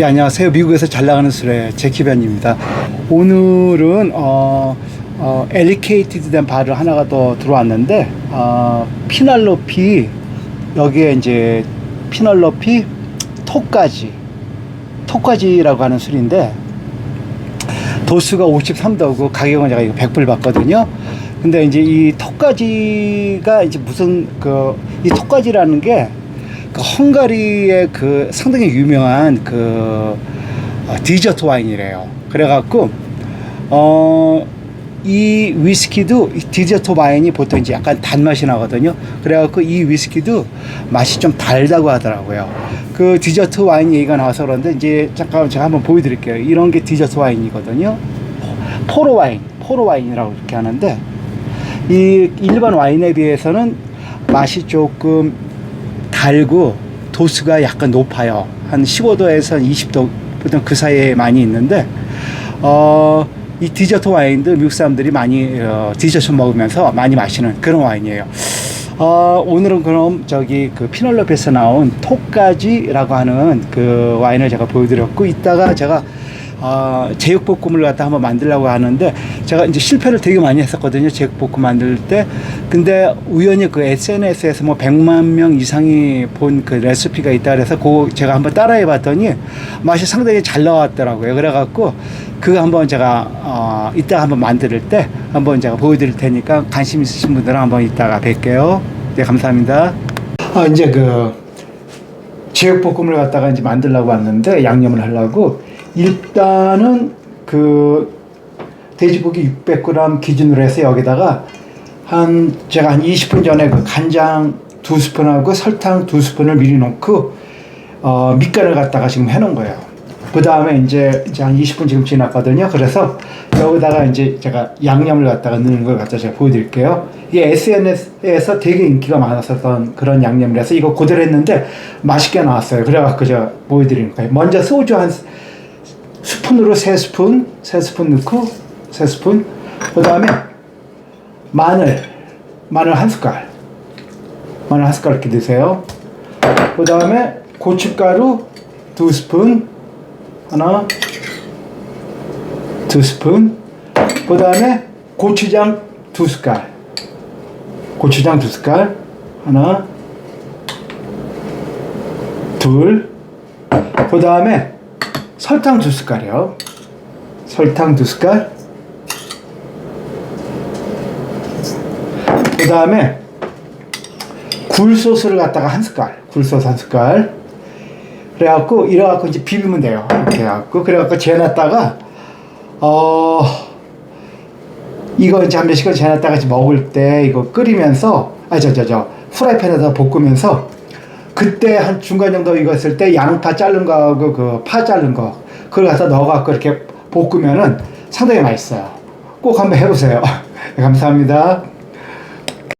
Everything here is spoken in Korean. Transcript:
예, 안녕하세요. 미국에서 잘 나가는 술의 제키변입니다. 오늘은 어, 어, 엘리케이티드 된 바를 하나가 더 들어왔는데 어, 피날로피 여기에 이제 피날로피 톡까지 톡까지라고 하는 술인데 도수가 53도고 가격은 제가 이거 100불 받거든요. 근데 이제 이 턱까지가 이제 무슨 그이 턱까지라는 게 그 헝가리의 그 상당히 유명한 그 어, 디저트 와인이래요. 그래갖고 어. 이 위스키도 이 디저트 와인이 보통 이제 약간 단맛이 나거든요. 그래갖고 이 위스키도 맛이 좀 달다고 하더라고요. 그 디저트 와인 얘기가 나와서 그런데 이제 잠깐 제가 한번 보여드릴게요. 이런 게 디저트 와인이거든요. 포로 와인, 포로 와인이라고 이렇게 하는데 이 일반 와인에 비해서는 맛이 조금 달고 도수가 약간 높아요. 한 15도에서 20도 보통 그 사이에 많이 있는데 어, 이 디저트 와인도 미국 사람들이 많이 어, 디저트 먹으면서 많이 마시는 그런 와인이에요. 어, 오늘은 그럼 저기 그 피널로페에서 나온 톡까지라고 하는 그 와인을 제가 보여드렸고 이따가 제가 어, 제육볶음을 갖다 한번 만들려고 하는데 제가 이제 실패를 되게 많이 했었거든요 제육볶음 만들 때. 근데 우연히 그 SNS에서 뭐 100만 명 이상이 본 그 레시피가 있다 그래서 그 제가 한번 따라해 봤더니 맛이 상당히 잘 나왔더라고요. 그래 갖고 그거 한번 제가 어, 이따 한번 만들 때 한번 제가 보여 드릴 테니까 관심 있으신 분들은 한번 이따가 뵐게요. 네 감사합니다. 아 이제 그 제육볶음을 갖다가 이제 만들려고 왔는데 양념을 하려고 일단은 그 돼지고기 600g 기준으로 해서 여기다가 한 제가 한 20분 전에 그 간장 두 스푼하고 설탕 두 스푼을 미리 넣고 어, 밑간을 갖다가 지금 해놓은 거예요. 그 다음에 이제 이제 한 20분 지금 지났거든요. 그래서 여기다가 이제 제가 양념을 갖다가 넣는 걸 갖다 제가 보여드릴게요. 이게 SNS에서 되게 인기가 많았었던 그런 양념이라서 이거 그대로 했는데 맛있게 나왔어요. 그래갖고 제가 보여드리는 거예요. 먼저 소주 한 스푼으로 세 스푼, 세 스푼 넣고 세 스푼. 그 다음에 마늘, 마늘 한 숟갈, 마늘 한 숟갈 이렇게 넣으세요. 그 다음에 고춧가루 두 스푼, 하나, 두 스푼. 그 다음에 고추장 두 숟갈, 고추장 두 숟갈, 하나, 둘. 그 다음에 설탕 두 숟갈이요. 설탕 두 숟갈. 그 다음에 굴소스를 갖다가 한 숟갈. 굴소스 한 숟갈. 그래갖고 이래갖고 이제 비비면 돼요. 이렇게 해갖고 그래갖고 재놨다가 어 이거 이제 한 몇 시간 재놨다가 이제 먹을 때 이거 끓이면서 아 저 저 저 프라이팬에다 볶으면서 그때 한 중간 정도 익었을 때 양파 자른 거하고 그 파 자른 거 그걸 갖다 넣어갖고 이렇게 볶으면은 상당히 맛있어요. 꼭 한번 해보세요. 네, 감사합니다.